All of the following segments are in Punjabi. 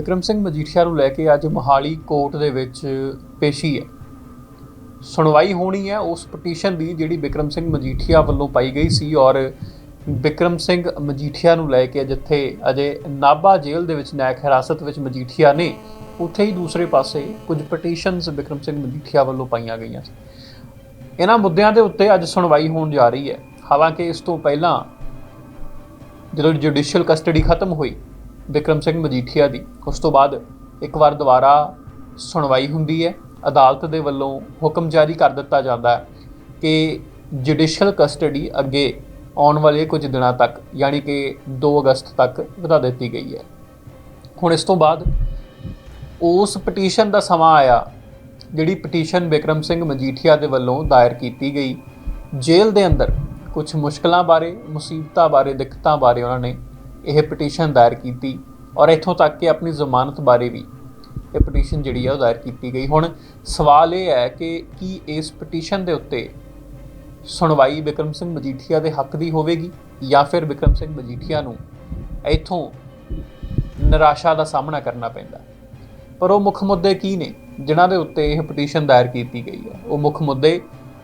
ਵਿਕਰਮ ਸਿੰਘ ਮਜੀਠੀਆ ਨੂੰ ਲੈ ਕੇ ਅੱਜ ਮੋਹਾਲੀ ਕੋਰਟ ਦੇ ਵਿੱਚ ਪੇਸ਼ੀ ਹੈ। ਸੁਣਵਾਈ ਹੋਣੀ ਹੈ, ਉਸ ਪਟੀਸ਼ਨ ਦੀ ਜਿਹੜੀ ਵਿਕਰਮ ਸਿੰਘ ਮਜੀਠੀਆ ਵੱਲੋਂ ਪਾਈ ਗਈ ਸੀ ਔਰ ਵਿਕਰਮ ਸਿੰਘ ਮਜੀਠੀਆ ਨੂੰ ਲੈ ਕੇ ਜਿੱਥੇ ਅਜੇ ਨਾਭਾ ਜੇਲ੍ਹ ਦੇ ਵਿੱਚ ਨਾਇਕ ਹਿਰਾਸਤ ਵਿੱਚ ਮਜੀਠੀਆ ਨੇ, ਉੱਥੇ ਹੀ ਦੂਸਰੇ ਪਾਸੇ ਕੁਝ ਪਟੀਸ਼ਨਸ ਵਿਕਰਮ ਸਿੰਘ ਮਜੀਠੀਆ ਵੱਲੋਂ ਪਾਈਆਂ ਗਈਆਂ ਸੀ। ਇਹਨਾਂ ਮੁੱਦਿਆਂ ਦੇ ਉੱਤੇ ਅੱਜ ਸੁਣਵਾਈ ਹੋਣ ਜਾ ਰਹੀ ਹੈ। ਹਾਲਾਂਕਿ ਇਸ ਤੋਂ ਪਹਿਲਾਂ ਜਦੋਂ ਜੁਡੀਸ਼ੀਅਲ ਕਸਟਡੀ ਖਤਮ ਹੋਈ ਵਿਕਰਮ ਸਿੰਘ ਮਜੀਠੀਆ ਦੀ। ਉਸ ਤੋਂ ਬਾਅਦ ਇੱਕ ਵਾਰ ਦੁਬਾਰਾ ਸੁਣਵਾਈ ਹੁੰਦੀ ਹੈ। ਅਦਾਲਤ ਦੇ ਵੱਲੋਂ ਹੁਕਮ ਜਾਰੀ ਕਰ ਦਿੱਤਾ ਜਾਂਦਾ ਹੈ ਕਿ ਜੁਡੀਸ਼ੀਅਲ ਕਸਟਡੀ ਅੱਗੇ ਆਉਣ ਵਾਲੇ ਕੁਝ ਦਿਨਾਂ ਤੱਕ, ਯਾਨੀ ਕਿ 2 ਅਗਸਤ ਤੱਕ ਵਧਾ ਦਿੱਤੀ ਗਈ ਹੈ। ਹੁਣ ਇਸ ਤੋਂ ਬਾਅਦ ਉਸ ਪਟੀਸ਼ਨ ਦਾ ਸਮਾਂ ਆਇਆ, ਜਿਹੜੀ ਪਟੀਸ਼ਨ ਵਿਕਰਮ ਸਿੰਘ ਮਜੀਠੀਆ ਦੇ ਵੱਲੋਂ ਦਾਇਰ ਕੀਤੀ ਗਈ। ਜੇਲ੍ਹ ਦੇ ਅੰਦਰ ਕੁਝ ਮੁਸ਼ਕਲਾਂ ਬਾਰੇ, ਮੁਸੀਬਤਾਂ ਬਾਰੇ, ਦਿੱਕਤਾਂ ਬਾਰੇ ਉਹਨਾਂ ਨੇ ਇਹ ਪਟੀਸ਼ਨ ਦਾਇਰ ਕੀਤੀ ਔਰ ਇੱਥੋਂ ਤੱਕ ਕਿ ਆਪਣੀ ਜ਼ਮਾਨਤ ਬਾਰੇ ਵੀ ਇਹ ਪਟੀਸ਼ਨ ਜਿਹੜੀ ਹੈ ਉਹ ਦਾਇਰ ਕੀਤੀ ਗਈ। ਹੁਣ ਸਵਾਲ ਇਹ ਹੈ ਕਿ ਕੀ ਇਸ ਪਟੀਸ਼ਨ ਦੇ ਉੱਤੇ ਸੁਣਵਾਈ ਵਿਕਰਮ ਸਿੰਘ ਮਜੀਠੀਆ ਦੇ ਹੱਕ ਦੀ ਹੋਵੇਗੀ ਜਾਂ ਫਿਰ ਵਿਕਰਮ ਸਿੰਘ ਮਜੀਠੀਆ ਨੂੰ ਇੱਥੋਂ ਨਿਰਾਸ਼ਾ ਦਾ ਸਾਹਮਣਾ ਕਰਨਾ ਪੈਂਦਾ? ਪਰ ਉਹ ਮੁੱਖ ਮੁੱਦੇ ਕੀ ਨੇ ਜਿਨ੍ਹਾਂ ਦੇ ਉੱਤੇ ਇਹ ਪਟੀਸ਼ਨ ਦਾਇਰ ਕੀਤੀ ਗਈ ਹੈ? ਉਹ ਮੁੱਖ ਮੁੱਦੇ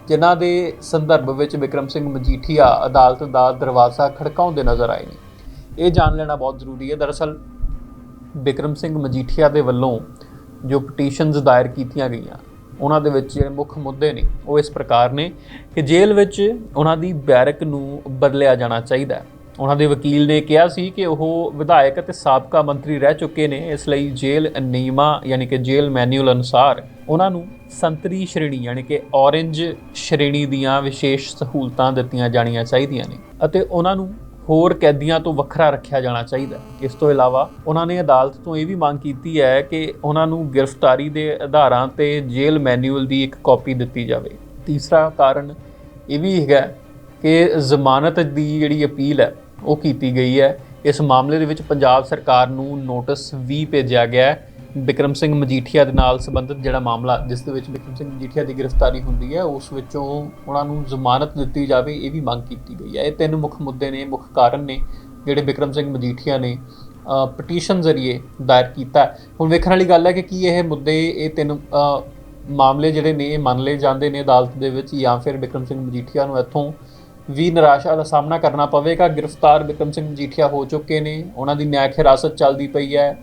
ਜਿਨ੍ਹਾਂ ਦੇ ਸੰਦਰਭ ਵਿੱਚ ਵਿਕਰਮ ਸਿੰਘ ਮਜੀਠੀਆ ਅਦਾਲਤ ਦਾ ਦਰਵਾਜ਼ਾ ਖੜਕਾਉਂਦੇ ਨਜ਼ਰ ਆਏ ਨੇ। ਇਹ ਜਾਣ ਲੈਣਾ ਬਹੁਤ ਜ਼ਰੂਰੀ ਹੈ। ਦਰਅਸਲ, ਬਿਕਰਮ ਸਿੰਘ ਮਜੀਠੀਆ ਦੇ ਵੱਲੋਂ ਜੋ ਪਟੀਸ਼ਨਸ ਦਾਇਰ ਕੀਤੀਆਂ ਗਈਆਂ, ਉਹਨਾਂ ਦੇ ਵਿੱਚ ਜਿਹੜੇ ਮੁੱਖ ਮੁੱਦੇ ਨੇ, ਉਹ ਇਸ ਪ੍ਰਕਾਰ ਨੇ ਕਿ ਜੇਲ੍ਹ ਵਿੱਚ ਉਹਨਾਂ ਦੀ ਬੈਰਕ ਨੂੰ ਬਦਲਿਆ ਜਾਣਾ ਚਾਹੀਦਾ ਹੈ। ਉਹਨਾਂ ਦੇ ਵਕੀਲ ਨੇ ਕਿਹਾ ਸੀ ਕਿ ਉਹ ਵਿਧਾਇਕ ਅਤੇ ਸਾਬਕਾ ਮੰਤਰੀ ਰਹਿ ਚੁੱਕੇ ਨੇ, ਇਸ ਲਈ ਜੇਲ੍ਹ ਨਿਯਮਾਂ ਯਾਨੀ ਕਿ ਜੇਲ੍ਹ ਮੈਨੂਅਲ ਅਨੁਸਾਰ ਉਹਨਾਂ ਨੂੰ ਸੰਤਰੀ ਸ਼੍ਰੇਣੀ ਯਾਨੀ ਕਿ ਔਰੇਂਜ ਸ਼੍ਰੇਣੀ ਦੀਆਂ ਵਿਸ਼ੇਸ਼ ਸਹੂਲਤਾਂ ਦਿੱਤੀਆਂ ਜਾਣੀਆਂ ਚਾਹੀਦੀਆਂ ਨੇ ਅਤੇ ਉਹਨਾਂ ਨੂੰ ਹੋਰ ਕੈਦੀਆਂ ਤੋਂ ਵੱਖਰਾ ਰੱਖਿਆ ਜਾਣਾ ਚਾਹੀਦਾ ਇਸ ਤੋਂ ਇਲਾਵਾ ਉਹਨਾਂ ਨੇ ਅਦਾਲਤ ਤੋਂ ਇਹ ਵੀ ਮੰਗ ਕੀਤੀ ਹੈ ਕਿ ਉਹਨਾਂ ਨੂੰ ਗ੍ਰਿਫਤਾਰੀ ਦੇ ਆਧਾਰਾਂ ਤੇ ਜੇਲ੍ਹ ਮੈਨੂਅਲ ਦੀ ਇੱਕ ਕਾਪੀ ਦਿੱਤੀ ਜਾਵੇ। ਤੀਸਰਾ ਕਾਰਨ ਇਹ ਵੀ ਹੈਗਾ ਕਿ ਜ਼ਮਾਨਤ ਦੀ ਜਿਹੜੀ ਅਪੀਲ ਹੈ, ਉਹ ਕੀਤੀ ਗਈ ਹੈ। ਇਸ ਮਾਮਲੇ ਦੇ ਵਿੱਚ ਪੰਜਾਬ ਸਰਕਾਰ ਨੂੰ ਨੋਟਿਸ ਵੀ ਭੇਜਿਆ ਗਿਆ ਹੈ ਬਿਕਰਮ ਸਿੰਘ ਮਜੀਠੀਆ ਦੇ ਨਾਲ ਸੰਬੰਧਿਤ ਜਿਹੜਾ ਮਾਮਲਾ, ਜਿਸ ਦੇ ਵਿੱਚ ਬਿਕਰਮ ਸਿੰਘ ਮਜੀਠੀਆ ਦੀ ਗ੍ਰਿਫਤਾਰੀ ਹੁੰਦੀ ਹੈ, ਉਸ ਵਿੱਚੋਂ ਉਹਨਾਂ ਨੂੰ ਜ਼ਮਾਨਤ ਦਿੱਤੀ ਜਾਵੇ, ਇਹ ਵੀ ਮੰਗ ਕੀਤੀ ਗਈ ਹੈ। ਇਹ ਤਿੰਨ ਮੁੱਖ ਮੁੱਦੇ ਨੇ, ਮੁੱਖ ਕਾਰਨ ਨੇ, ਜਿਹੜੇ ਬਿਕਰਮ ਸਿੰਘ ਮਜੀਠੀਆ ਨੇ ਪਟੀਸ਼ਨ ਜ਼ਰੀਏ ਦਾਇਰ ਕੀਤਾ ਹੁਣ ਵੇਖਣ ਵਾਲੀ ਗੱਲ ਹੈ ਕਿ ਕੀ ਇਹ ਮੁੱਦੇ, ਇਹ ਤਿੰਨ ਮਾਮਲੇ ਜਿਹੜੇ ਨੇ, ਇਹ ਮੰਨ ਲਏ ਜਾਂਦੇ ਨੇ ਅਦਾਲਤ ਦੇ ਵਿੱਚ ਜਾਂ ਫਿਰ ਬਿਕਰਮ ਸਿੰਘ ਮਜੀਠੀਆ ਨੂੰ ਇੱਥੋਂ ਵੀ ਨਿਰਾਸ਼ਾ ਦਾ ਸਾਹਮਣਾ ਕਰਨਾ ਪਵੇਗਾ। ਗ੍ਰਿਫਤਾਰ ਬਿਕਰਮ ਸਿੰਘ ਮਜੀਠੀਆ ਹੋ ਚੁੱਕੇ ਨੇ, ਉਹਨਾਂ ਦੀ ਨਿਆਇਕ ਹਿਰਾਸਤ ਚੱਲਦੀ ਪਈ ਹੈ,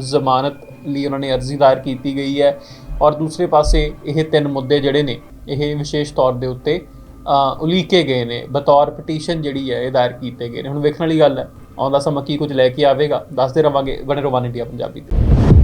ਜ਼ਮਾਨਤ ਲਈ ਉਹਨਾਂ ਨੇ ਅਰਜ਼ੀ ਦਾਇਰ ਕੀਤੀ ਗਈ ਹੈ ਔਰ ਦੂਸਰੇ ਪਾਸੇ ਇਹ ਤਿੰਨ ਮੁੱਦੇ ਜਿਹੜੇ ਨੇ, ਇਹ ਵਿਸ਼ੇਸ਼ ਤੌਰ ਦੇ ਉੱਤੇ ਉਲੀਕੇ ਗਏ ਨੇ, ਬਤੌਰ ਪਟੀਸ਼ਨ ਜਿਹੜੀ ਹੈ ਇਹ ਦਾਇਰ ਕੀਤੇ ਗਏ ਨੇ। ਹੁਣ ਵੇਖਣ ਵਾਲੀ ਗੱਲ ਹੈ ਆਉਂਦਾ ਸਮਾਂ ਕੀ ਕੁਝ ਲੈ ਕੇ ਆਵੇਗਾ, ਦੱਸਦੇ ਰਵਾਂਗੇ, ਬਣੇ ਰਵਾਨ ਇੰਡੀਆ ਪੰਜਾਬੀ ਤੇ।